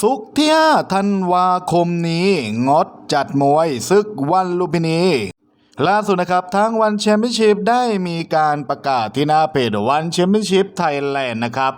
สุกที่5ธันวาคมนี้ งดจัดมวยศึกวันลุมพินี ล่าสุดนะครับทางวันแชมเปี้ยนชิพได้มีการประกาศที่หน้าเพจวันแชมเปี้ยนชิพไทยแลนด์นะครับ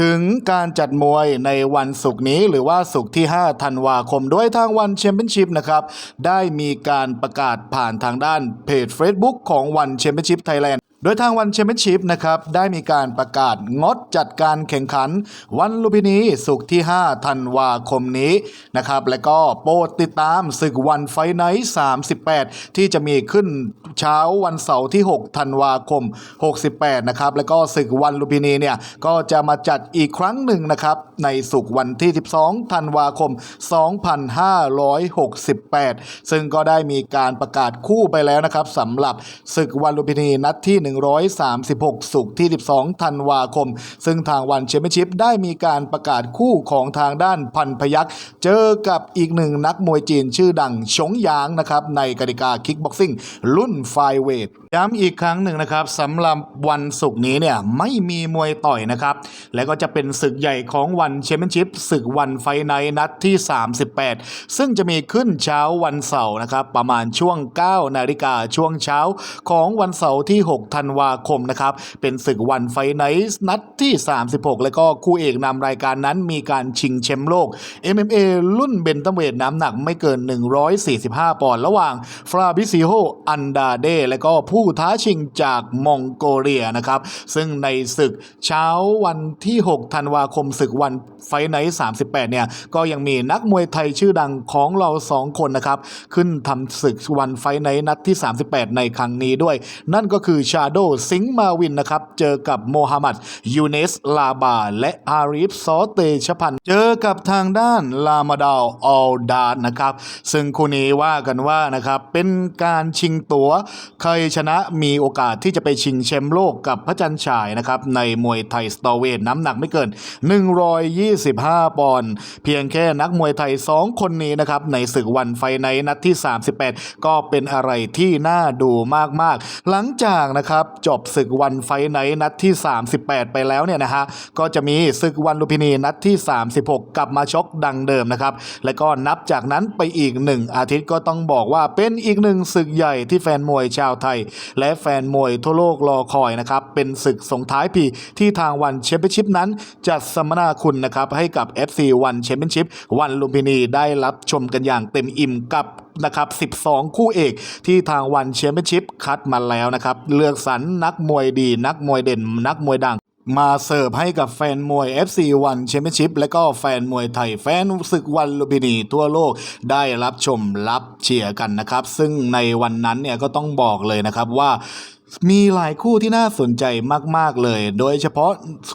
ถึงการจัดมวยในวันศุกร์นี้หรือว่าศุกร์ที่ 5 ธันวาคมด้วยทางวันแชมเปี้ยนชิพนะครับ ได้มีการประกาศผ่านทางด้านเพจ Facebook ของวันแชมเปี้ยนชิพไทยแลนด์ ดยทางวันแชมเปี้ยนชิพนะครับได้มีการประกาศงดจัดการแข่งขัน วันลุมพินีศุกร์ที่ 5 ธันวาคมนี้นะครับและก็โปรดติดตามศึกวันไฟไนท์38 ที่จะมีขึ้นเช้าวันเสาร์ที่ 6 ธันวาคม 68 นะครับแล้วก็ศึกวันลุมพินีเนี่ยก็จะมาจัดอีกครั้งหนึ่งนะครับในศุกร์วันที่ 12 ธันวาคม 2568 ซึ่งก็ได้มีการประกาศคู่ไปแล้วนะครับสำหรับศึกวันลุมพินีนัดที่136 สุกที่ 12 ธันวาคม ซึ่งทางวันแชมเปี้ยนชิพได้มีการประกาศคู่ของทางด้านพันพยักษ์เจอกับอีกหนึ่งนักมวยจีนชื่อดังชงหยางนะครับในกติกาคิกบ็อกซิ่งรุ่นไฟเวท ย้ำอีกครั้งหนึ่งนะครับสำหรับวันศุกร์นี้เนี่ยไม่มีมวยต่อยนะครับ แล้วก็จะเป็นศึกใหญ่ของวันแชมเปี้ยนชิพศึกวันไฟไนนัดที่ 38 ซึ่งจะมีขึ้นเช้าวันเสาร์นะครับ ประมาณช่วง 9 นาฬิกาช่วงเช้าของวันเสาร์ที่ 6 ธันวาคมนะครับ เป็นศึกวันไฟไนนัดที่ 36 แล้วก็คู่เอกนำรายการนั้นมีการชิงแชมป์โลก MMA รุ่นเบนตัมเวทน้ำหนักไม่เกิน 145 ปอนด์ระหว่างฟราบิซิโฮอันดาเดและก็ผู้ท้าชิงจากมองโกเลียนะครับ ซึ่งในศึกเช้าวันที่ 6 ธันวาคมศึกวันไฟไนท์38 เนี่ย ก็ยังมีนักมวยไทยชื่อดังของเรา 2 คนนะครับ ขึ้นทำศึกวันไฟไนท์นัดที่ 38 ในครั้งนี้ด้วย นั่นก็คือชาโดสิงมาวินนะครับ เจอกับโมฮัมหมัดยูเนสลาบา และอาริฟซอเตชพันเจอกับทางด้านลามาดาวออลดานนะครับ ซึ่งคู่นี้ว่ากันว่านะครับเป็นการชิงตัวใครชนะมีโอกาสที่จะไปชิงแชมป์โลกกับพระจันทร์ฉายนะครับในมวยไทยสตอเวทน้ำหนักไม่เกิน 125 ปอนด์เพียงแค่นักมวยไทย 2 คนนี้นะครับในศึกวันไฟไนนัดที่ 38 ก็เป็นอะไรที่น่าดูมากๆ หลังจากนะครับจบศึกวันไฟไนนัดที่ 38 ไปแล้วเนี่ยนะฮะก็จะมีศึกวันลุมพินีนัดที่ 36 กลับมาชกดังเดิมนะครับและก็นับจากนั้นไปอีกหนึ่งอาทิตย์ก็ต้องบอกว่าเป็นอีกหนึ่งศึกใหญ่ที่แฟนมวยชาวไทยและแฟนมวยทั่วโลกรอคอยนะครับ เป็นศึกส่งท้ายปีที่ทางวันแชมเปี้ยนชิพนั้น จัดสัมมนาคุณนะครับให้กับ FC วันแชมเปี้ยนชิพวันลุมพินีได้รับชมกันอย่างเต็มอิ่มกับนะครับ 12 คู่เอกที่ทางวันแชมเปี้ยนชิพคัดมาแล้วนะครับ เลือกสรรนักมวยดี นักมวยเด่น นักมวยดัง มาเสิร์ฟให้กับแฟนมวย FC วันแชมเปี้ยนชิพและก็แฟนมวยไทยแฟนศึกวันลุมพินีทั่วโลกได้รับชมรับเชียร์กันนะครับ ซึ่งในวันนั้นเนี่ยก็ต้องบอกเลยนะครับว่า มีหลายคู่ที่น่าสนใจมาก ๆ เลย โดยเฉพาะ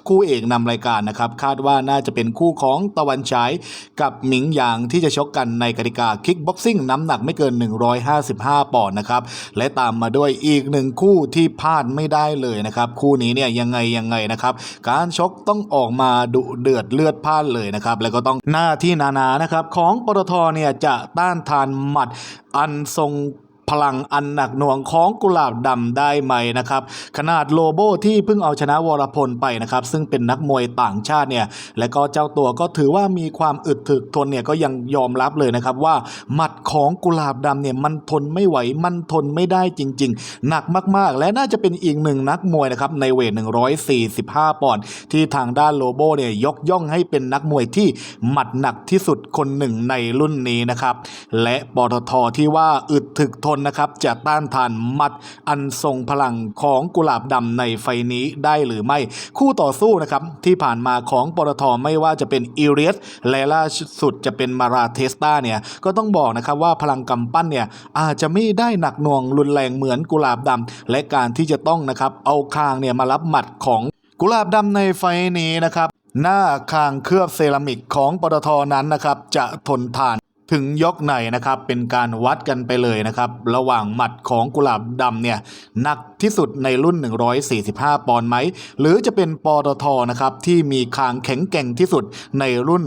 คู่เอกนำรายการนะครับ คาดว่าน่าจะเป็นคู่ของตะวันฉาย กับหมิงหยางที่จะชกกันในกติกาคิกบ็อกซิ่งน้ำหนักไม่เกิน 155 ปอนด์นะครับ และตามมาด้วยอีกหนึ่งคู่ที่พลาดไม่ได้เลยนะครับ คู่นี้เนี่ยยังไงยังไงนะครับ การชกต้องออกมาดุเดือดเลือดพล่านเลยนะครับ แล้วก็ต้องหน้าที่นานานะครับของปตทเนี่ยจะต้านทานหมัดอันทรง พลังอันหนักหน่วงของกุหลาบดำได้ไหมนะครับขนาดโลโบที่เพิ่งเอาชนะวรพลไปนะครับซึ่งเป็นนักมวยต่างชาติเนี่ยและก็เจ้าตัวก็ถือว่ามีความอึดถึกทนเนี่ยก็ยังยอมรับเลยนะครับว่าหมัดของกุหลาบดำเนี่ยมันทนไม่ไหวมันทนไม่ได้จริง ๆ หนักมากๆ และน่าจะเป็นอีกหนึ่งนักมวยนะครับในเวท 145 ปอนด์ที่ทางด้านโลโบเนี่ยยกย่องให้เป็นนักมวยที่หมัดหนักที่สุดคนหนึ่งในรุ่นนี้นะครับและปตทที่ว่าอึดถึกทนนะครับ จะต้านทานหมัดอันทรงพลังของกุหลาบดำในไฟนี้ได้หรือไม่ คู่ต่อสู้นะครับที่ผ่านมาของปตทไม่ว่าจะเป็นอิเรียสและล่าสุดจะเป็นมาราเทสตาเนี่ยก็ต้องบอกนะครับว่าพลังกำปั้นเนี่ยอาจจะไม่ได้หนักหน่วงรุนแรงเหมือนกุหลาบดำและการที่จะต้องนะครับเอาคางเนี่ยมารับหมัดของกุหลาบดำในไฟนี้นะครับหน้าคางเคลือบเซรามิกของปตทนั้นนะครับจะทนทาน ถึงยกไหนนะครับเป็นการวัดกันไปเลยนะครับ ระหว่างหมัดของกุหลาบดำเนี่ยหนักที่สุดในรุ่น 145 ปอนด์ไหม หรือจะเป็นปตทนะครับที่มีคางแข็งแกร่งที่สุดในรุ่น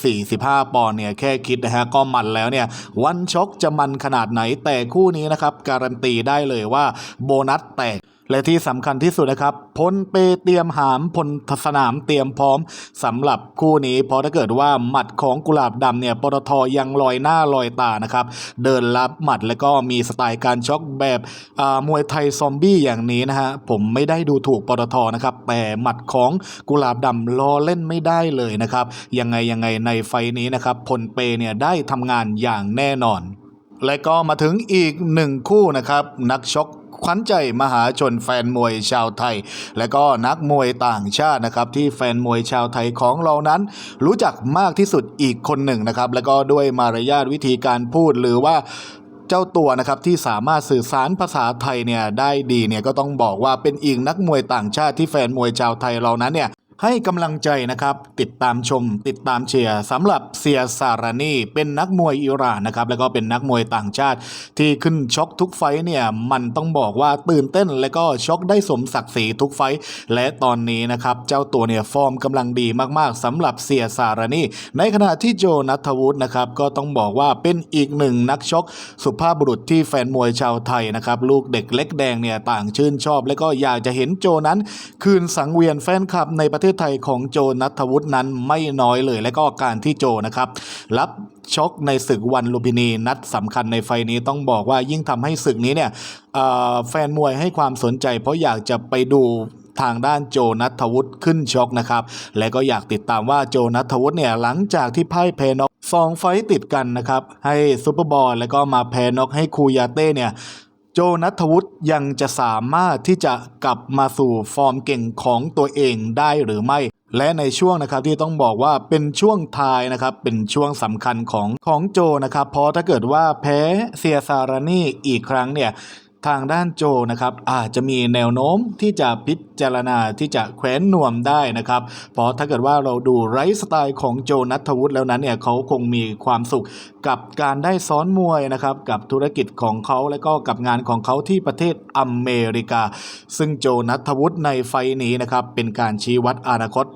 145 ปอนด์เนี่ยแค่คิดนะฮะก็มันแล้วเนี่ยวันช็อกจะมันขนาดไหนแต่คู่นี้นะครับการันตีได้เลยว่าโบนัสแตก และที่สำคัญที่สุดนะครับพลเปเตรียมหามพลสนามเตรียมพร้อมสำหรับคู่นี้เพราะถ้าเกิดว่าหมัดของกุหลาบดำเนี่ยปตทยังลอยหน้าลอยตานะครับเดินรับหมัดแล้วก็มีสไตล์การช็อกแบบอ่ามวยไทยซอมบี้อย่างนี้นะฮะผมไม่ได้ดูถูกปตทนะครับแต่หมัดของกุหลาบดำล้อเล่นไม่ได้เลยนะครับยังไงยังไงในไฟนี้นะครับพลเปเนี่ยได้ทำงานอย่างแน่นอน และก็มาถึงอีกหนึ่งคู่นะครับนักช็อก ขวัญใจมหาชนแฟนมวยชาวไทย และก็นักมวยต่างชาตินะครับที่แฟนมวยชาวไทยของเรานั้น รู้จักมากที่สุดอีกคนหนึ่งนะครับแล้วก็ด้วยมารยาทวิธีการพูดหรือว่าเจ้าตัวนะครับที่สามารถสื่อสารภาษาไทยเนี่ยได้ดีเนี่ยก็ต้องบอกว่าเป็นอีกนักมวยต่างชาติที่แฟนมวยชาวไทยเรานั้นเนี่ย ให้กำลังใจนะครับ ติดตามชม ติดตามเชียร์สำหรับเซียซารานีเป็นนักมวยอิหร่านนะครับ แล้วก็เป็นนักมวยต่างชาติ ที่ขึ้นชกทุกไฟเนี่ยมันต้องบอกว่าตื่นเต้น และก็ชกได้สมศักดิ์ศรีทุกไฟและตอนนี้นะครับเจ้าตัวเนี่ยฟอร์มกำลังดีมากๆสำหรับเซียซารานีในขณะที่โจนัทวุฒินะครับก็ต้องบอกว่าเป็นอีกหนึ่งนักชกสุภาพบุรุษที่แฟนมวยชาวไทยนะครับลูกเด็กเล็กแดงเนี่ยต่างชื่นชอบ และก็อยากจะเห็นโจนั้น คืนสังเวียนแฟนคลับในประเทศไทยของโจนัทวุฒินั้นไม่น้อยเลย และก็การที่โจนะครับรับชกในศึกวันลุมพินีนัดสำคัญในไฟนี้ต้องบอกว่ายิ่งทำให้ศึกนี้เนี่ยแฟนมวยให้ความสนใจ เพราะอยากจะไปดูทางด้านโจนัทวุฒิขึ้นชกนะครับ และก็อยากติดตามว่าโจนัทวุฒิเนี่ยหลังจากที่พ่ายแพ้น็อกสองไฟต์ติดกันนะครับ ให้ซูเปอร์บอลแล้วก็มาแพ้น็อกให้คูยาเต้เนี่ย โจนัทวุฒิยังจะสามารถที่จะกลับมาสู่ฟอร์มเก่งของตัวเองได้หรือไม่ และในช่วงนะครับที่ต้องบอกว่าเป็นช่วงทายนะครับเป็นช่วงสำคัญของของโจนะครับเพราะถ้าเกิดว่าแพ้เซียซารานี่อีกครั้งเนี่ย ทางด้านโจนะครับอาจจะมีแนวโน้มที่จะพิจารณาที่จะแขวนนวมได้นะครับ เพราะถ้าเกิดว่าเราดูไลฟ์สไตล์ของโจนัทวุฒิแล้วนั้นเนี่ยเขาคงมีความสุขกับการได้ซ้อนมวยนะครับกับธุรกิจของเขาและก็กับงานของเขาที่ประเทศอเมริกา ซึ่งโจนัทวุฒิในไฟล์นี้นะครับเป็นการชี้วัดอนาคต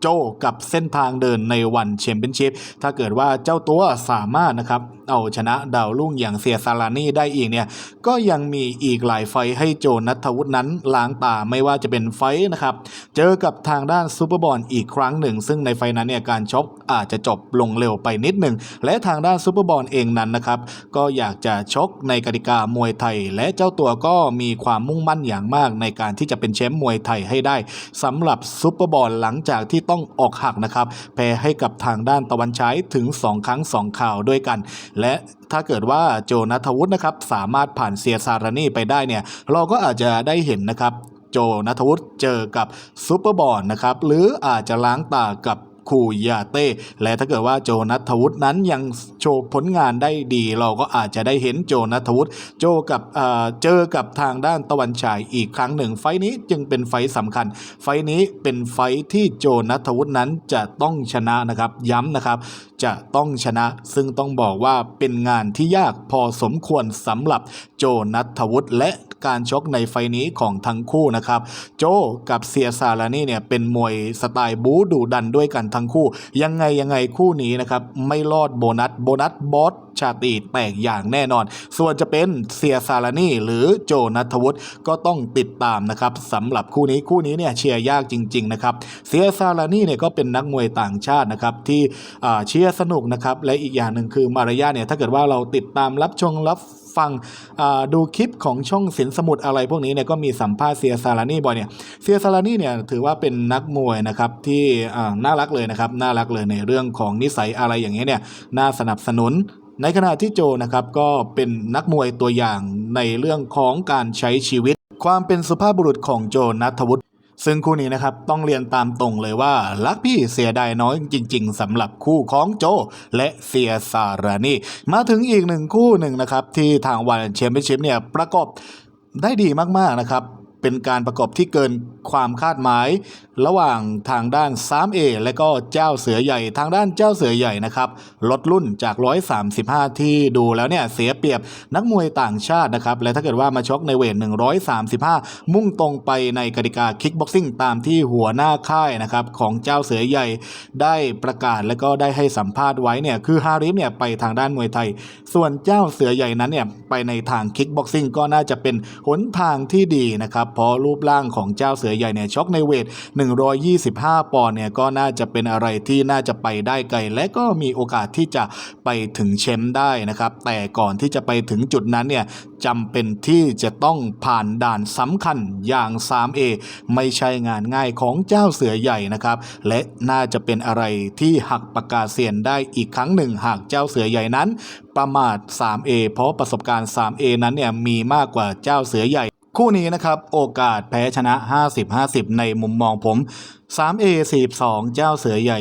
โจกับเส้นทางเดินในวันแชมเปี้ยนชิพถ้าเกิดว่าเจ้าตัวสามารถนะครับ เอาชนะดาวรุ่งอย่างเซียซาลานี่ได้อีกเนี่ยก็ยังมีอีกหลายไฟให้โจนัทวุฒินั้นล้างตาไม่ว่าจะเป็นไฟนะครับเจอกับทางด้านซูเปอร์บอลอีกครั้งหนึ่ง ซึ่งในไฟนั้นเนี่ยการชกอาจจะจบลงเร็วไปนิดหนึ่งและทางด้านซูเปอร์บอลเองนั้นนะครับก็อยากจะชกในกติกามวยไทย และเจ้าตัวก็มีความมุ่งมั่นอย่างมากในการที่จะเป็นแชมป์มวยไทยให้ได้สำหรับซูเปอร์บอลหลังจากที่ต้องออกหักนะครับแพ้ให้กับทางด้านตะวันฉายถึง 2 ครั้ง 2 ข่าวด้วยกันและถ้าเกิดว่าโจนัทวุฒินะครับสามารถผ่านเซียซารานีไปได้เนี่ยเราก็อาจจะได้เห็นนะครับโจนัทวุฒิเจอกับซูเปอร์บอลนะครับหรืออาจจะล้างตากับ คูยาเต้และถ้าเกิดว่าโจนัทวุฒินั้นยังโชว์ผลงานได้ดี เราก็อาจจะได้เห็นโจนัทวุฒิโจกับเจอกับทางด้านตะวันฉายอีกครั้งหนึ่ง ไฟนี้จึงเป็นไฟล์สำคัญ ไฟนี้เป็นไฟที่โจนัทวุฒินั้นจะต้องชนะนะครับย้ำนะครับจะต้องชนะซึ่งต้องบอกว่าเป็นงานที่ยากพอสมควรสำหรับโจนัทวุฒิและการชกในไฟนี้ของทั้งคู่นะครับ โจกับเซียซาลานี่เนี่ยเป็นมวยสไตล์บู๊ดุดันด้วยกันทงคู่ ยังไงยังไงคู่นี้นะครับไม่รอดโบนัสโบนัสบอสชาตรีแตกอย่างแน่นอน ส่วนจะเป็นเซียซาลานี่หรือโจนัทวุฒิก็ต้องติดตามนะครับสำหรับคู่นี้คู่นี้เนี่ยเชียร์ยากจริงๆนะครับเซียซาลานี่เนี่ยก็เป็นนักมวยต่างชาตินะครับที่เชียร์สนุกนะครับและอีกอย่างหนึ่งคือมารยาทเนี่ยถ้าเกิดว่าเราติดตามรับชมรับ ฟังดูคลิปของช่องสินสมุดอะไรพวกนี้เนี่ยก็มีสัมภาษณ์เซียซาลานี่บ่อยเนี่ยเซียซาลานี่เนี่ยถือว่าเป็นนักมวยนะครับที่น่ารักเลยนะครับน่ารักเลยในเรื่องของนิสัยอะไรอย่างเงี้ยเนี่ยน่าสนับสนุนในขณะที่โจนะครับก็เป็นนักมวยตัวอย่างในเรื่องของการใช้ชีวิต ความเป็นสุภาพบุรุษของโจนัทวุฒิ ซึ่งคู่นี้นะครับต้องเรียนตามตรงเลยว่า รักพี่เสียดายน้อยจริง ๆสำหรับคู่ของโจ และเซียซารานี่ มาถึงอีกหนึ่งคู่หนึ่งนะครับที่ทางวันแชมเปี้ยนชิพเนี่ยประกอบได้ดีมากๆนะครับ เป็นการประกอบที่เกินความคาดหมาย ระหว่างทางด้าน 3A และก็เจ้าเสือใหญ่ทางด้านเจ้าเสือใหญ่นะครับลดรุ่นจาก 135 ที่ดูแล้วเนี่ยเสียเปรียบนักมวยต่างชาตินะครับและถ้าเกิดว่ามาชกในเวท 135 มุ่งตรงไปในกติกาคิกบ็อกซิ่งตามที่หัวหน้าค่ายนะครับของเจ้าเสือใหญ่ได้ประกาศและก็ได้ให้สัมภาษณ์ไว้เนี่ยคือฮาริฟเนี่ยไปทางด้านมวยไทย ส่วนเจ้าเสือใหญ่นั้นเนี่ยไปในทางคิกบ็อกซิ่งก็น่าจะเป็นหนทางที่ดีนะครับเพราะรูปร่างของเจ้าเสือใหญ่เนี่ยช็อกในเวท 125 ปอนด์เนี่ยก็น่าจะเป็นอะไรที่น่าจะไปได้ไกล และก็มีโอกาสที่จะไปถึงแชมป์ได้นะครับ แต่ก่อนที่จะไปถึงจุดนั้นเนี่ยจำเป็นที่จะต้องผ่านด่านสำคัญอย่าง 3A ไม่ใช่งานง่ายของเจ้าเสือใหญ่นะครับ และน่าจะเป็นอะไรที่หักปากกาเซียนได้อีกครั้งหนึ่ง หากเจ้าเสือใหญ่นั้น ประมาท 3A เพราะประสบการณ์ 3A นั้นเนี่ยมีมากกว่าเจ้าเสือใหญ่ คู่นี้นะครับโอกาสแพ้ชนะ 50-50 ในมุมมองผม 3A 42 เจ้าเสือใหญ่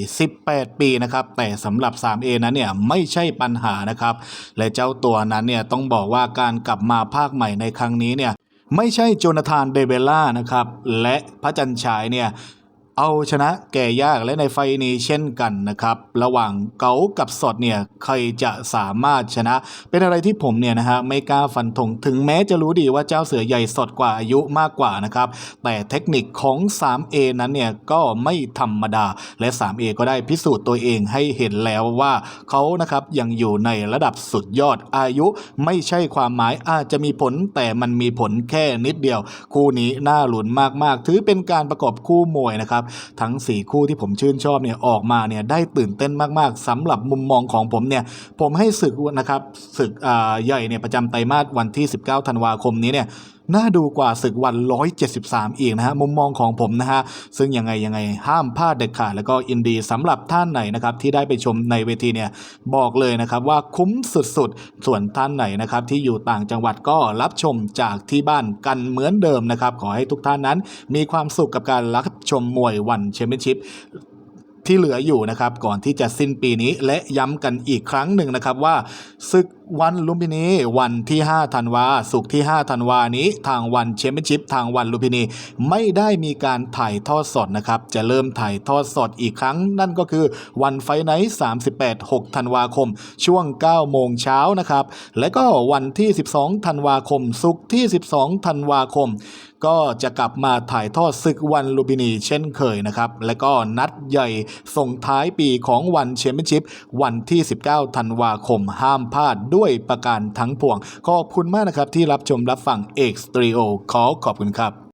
24 18 ปีนะครับ แต่สำหรับ 3A นั้นเนี่ยไม่ใช่ปัญหานะครับ และเจ้าตัวนั้นเนี่ยต้องบอกว่าการกลับมาภาคใหม่ในครั้งนี้เนี่ยไม่ใช่โจนาธานเดเบล่านะครับ และพระจันฉายเนี่ย เอาชนะแก่ยากและในไฟล์นี้เช่นกันนะครับ ระหว่างเก๋ากับสดเนี่ยใครจะสามารถชนะ เป็นอะไรที่ผมเนี่ยนะฮะไม่กล้าฟันธงถึงแม้จะรู้ดีว่าเจ้าเสือใหญ่สดกว่าอายุมากกว่านะครับ แต่เทคนิคของ 3A นั้นเนี่ยก็ไม่ธรรมดา และ 3A ก็ได้พิสูจน์ตัวเองให้เห็นแล้วว่าเขานะครับยังอยู่ในระดับสุดยอดอายุ ไม่ใช่ความหมายอาจจะมีผล แต่มันมีผลแค่นิดเดียว คู่นี้น่าหลุนมากๆ ถือเป็นการประกอบคู่มวยนะครับทั้ง 4 คู่ที่ผมชื่นชอบเนี่ยออกมาเนี่ยได้ตื่นเต้นมากๆสำหรับมุมมองของผมเนี่ยผมให้ศึกนะครับศึกใหญ่เนี่ยประจำไตรมาสวันที่ 19 ธันวาคมนี้เนี่ยน่าดูกว่าศึกวัน 173 อีกนะฮะ มุมมองของผมนะฮะ ซึ่งยังไงยังไงห้ามพลาดเด็ดขาดแล้วก็อินดีสำหรับท่านไหนนะครับ ที่ได้ไปชมในเวทีเนี่ย บอกเลยนะครับว่าคุ้มสุดๆ ส่วนท่านไหนนะครับ ที่อยู่ต่างจังหวัดก็รับชมจากที่บ้านกันเหมือนเดิมนะครับ ขอให้ทุกท่านนั้น มีความสุขกับการรับ ชมมวยวันแชมเปี้ยนชิพที่เหลืออยู่นะครับก่อนที่จะสิ้นปีนี้และย้ำกันอีกครั้งหนึ่งนะครับว่าศึกวันลุมพินีวันที่5ธันวาสุกที่5ธันวานี้ทางวันแชมเปี้ยนชิพทางวันลุมพินีไม่ได้มีการถ่ายทอดสดนะครับจะเริ่มถ่ายทอดสดอีกครั้ง นั่นก็คือวันไฟไนท์38 6ธันวาคม ช่วง9โมงเช้านะครับและก็วันที่ 12ธันวาคม สุกที่ 12ธันวาคม ก็จะกลับมาถ่ายทอดศึกวันลูบินีเช่นเคยนะครับ และก็นัดใหญ่ส่งท้ายปีของวันแชมเปี้ยนชิพวันที่ 19 ธันวาคมห้ามพลาดด้วยประการทั้งปวง ขอบคุณมากนะครับที่รับชมรับฟังเอ็กสตรีโอขอขอบคุณครับ